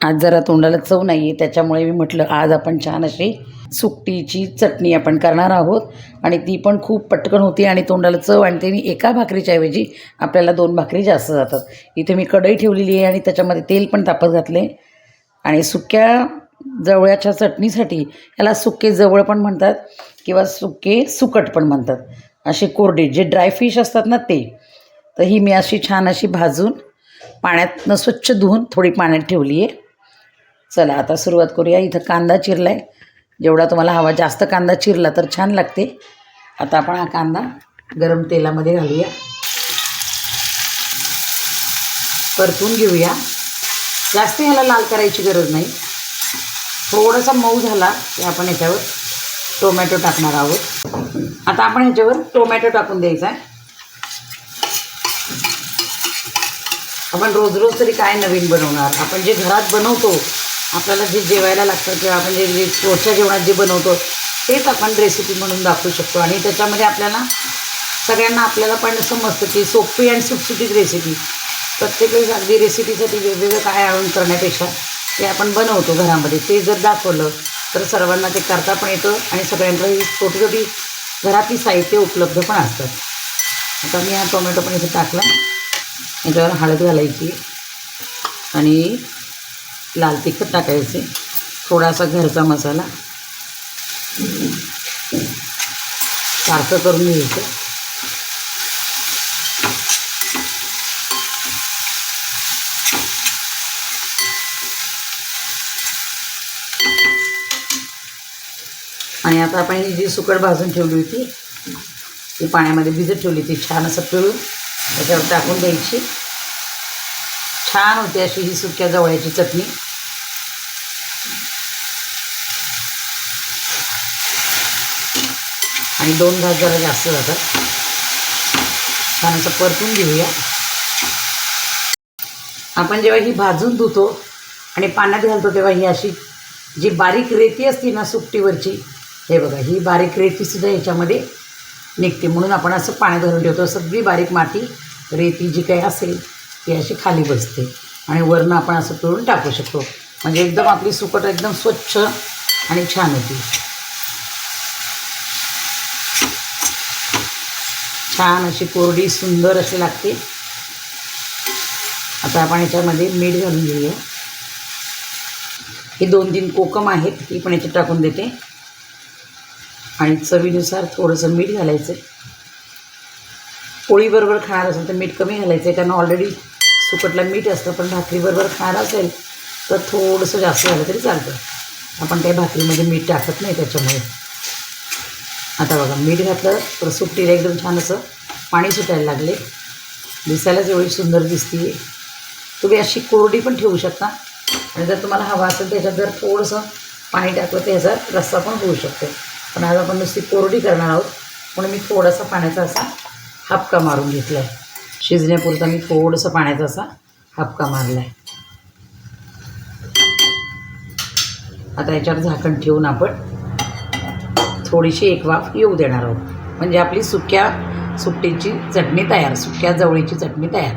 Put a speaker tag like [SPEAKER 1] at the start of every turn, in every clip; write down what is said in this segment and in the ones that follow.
[SPEAKER 1] आज जरा तोंडाला चव नाही आहे त्याच्यामुळे मी म्हटलं आज आपण छान अशी सुकटीची चटणी आपण करणार आहोत. आणि ती पण खूप पटकन होती आणि तोंडाला चव आणि ते मी एका भाकरीच्या ऐवजी आपल्याला दोन भाकरी जास्त जातात. इथे मी कढई ठेवलेली आहे आणि त्याच्यामध्ये तेल पण तापत घातले. आणि सुक्या जवळ्याच्या चटणीसाठी याला सुके जवळ पण म्हणतात किंवा सुके सुकट पण म्हणतात. असे कोरडे जे ड्रायफिश असतात ना ते तर ही मी अशी छान अशी भाजून पाण्यातनं स्वच्छ धुवून थोडी पाण्यात ठेवली आहे चला आता सुरुवात करूया. इथं कांदा चिरला आहे जेवढा तुम्हाला हवा जास्त कांदा चिरला तर छान लागते. आता आपण हा कांदा गरम तेलामध्ये घालूया. परतून घेऊया. जास्त ह्याला लाल करायची गरज नाही. थोडासा मऊ झाला की आपण ह्याच्यावर टोमॅटो टाकणार आहोत. आता आपण ह्याच्यावर टोमॅटो टाकून द्यायचा आहे. आपण रोज रोज तरी काय नवीन बनवणार? आपण जे घरात बनवतो आपल्याला जे जेवायला लागतं किंवा आपण जे रोजच्या जेवणात जे बनवतो तेच आपण रेसिपी म्हणून दाखवू शकतो. आणि त्याच्यामध्ये आपल्याला सगळ्यांना आपल्याला पण समजतं की सोपी आणि सुटसुटीत रेसिपी प्रत्येक वेळेस अगदी रेसिपीसाठी वेगवेगळं काय आणून करण्यापेक्षा ते आपण बनवतो घरामध्ये. ते जर दाखवलं तर सर्वांना ते करता पण येतं आणि सगळ्यांकडे छोटी छोटी घरातली साहित्य उपलब्ध पण असतात. आता मी हा टोमॅटो पण इथे टाकला. याच्यावर हळद घालायची. आणि लाल तिखट टाकायचे. थोडासा घरचा मसाला. सारखं करून घ्यायचं. आणि आता आपण ही जी सुकट भाजून ठेवली होती ती पाण्यामध्ये भिजत ठेवली ती छान असं पिळून. त्याच्यावर टाकून द्यायची. छान होते अशी ही सुक्या जवळ्याची चटणी. आणि दोन घास जरा जास्त जातात छान असं परतून घेऊया. आपण जेव्हा ही भाजून धुतो आणि पाण्यात घालतो तेव्हा ही अशी जी बारीक रेती असते ना सुकटीवरची हे बघा ही बारीक रेतीसुद्धा ह्याच्यामध्ये निघते. म्हणून आपण असं पाण्यात घालून ठेवतो. सगळी बारीक माती रेती जी काही असेल ती अशी खाली बसते. आणि वरनं आपण असं पिळून टाकू शकतो. म्हणजे एकदम आपली सुकट एकदम स्वच्छ आणि छान होती. छान अशी कोरडी सुंदर अशी लागते. आता आपण याच्यामध्ये मीठ घालून घेऊया. हे दोन तीन कोकम आहेत ही पण याच्यात टाकून देते. आणि चवीनुसार थोडंसं मीठ घालायचं. पोळीबरोबर खाणार असेल तर मीठ कमी घालायचं आहे कारण ऑलरेडी सुकटला मीठ असतं पण भाकरीबरोबर खाणार असेल तर थोडंसं जास्त झालं तरी चालतं. आपण काही भाकरीमध्ये मीठ टाकत नाही त्याच्यामुळे. आता बघा मीठ घातलं तर सुकटीला एकदम छान असं पाणी सुटायला लागले. दिसायलाच एवढी सुंदर दिसते. तुम्ही अशी कोरडी पण ठेवू शकता. आणि जर तुम्हाला हवा असेल त्याच्यात जर थोडंसं पाणी टाकलं तर ह्याचा रस्सा पण होऊ शकतो. पण आज आपण नुसती कोरडी करणार आहोत. म्हणून मी थोडासा पाण्याचा असा हापका मारून घेतला आहे शिजण्यापुरता मी थोडंसं पाण्याचा असा हापका मारला आहे आता याच्यावर झाकण ठेवून आपण थोडीशी एक वाफ येऊ देणार आहोत. म्हणजे आपली सुक्या सुट्टीची चटणी तयार सुक्या जवळीची चटणी तयार.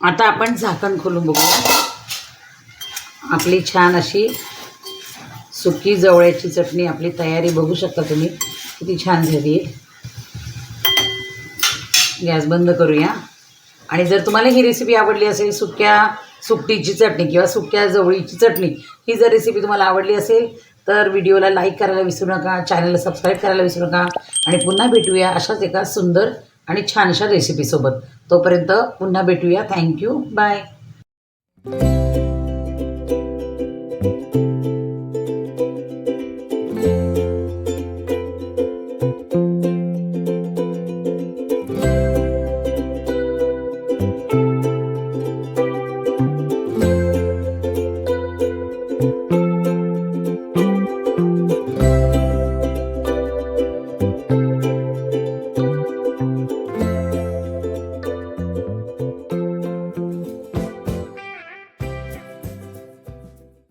[SPEAKER 1] आता आपण झाकण खोलून बघू आपली छान अशी सुकी जवळ्याची चटणी आपली तयारी बघू शकता तुम्ही. किती छान झाली आहे. गॅस बंद करूया. आणि जर तुम्हाला ही रेसिपी आवडली असेल सुक्या सुकटीची चटणी किंवा सुक्या जवळीची चटणी ही जर रेसिपी तुम्हाला आवडली असेल तर व्हिडिओला लाईक करायला विसरू नका चॅनलला सबस्क्राईब करायला विसरू नका. आणि पुन्हा भेटूया अशाच एका सुंदर आणि छानशा रेसिपीसोबत तोपर्यंत पुन्हा भेटूया. Thank you bye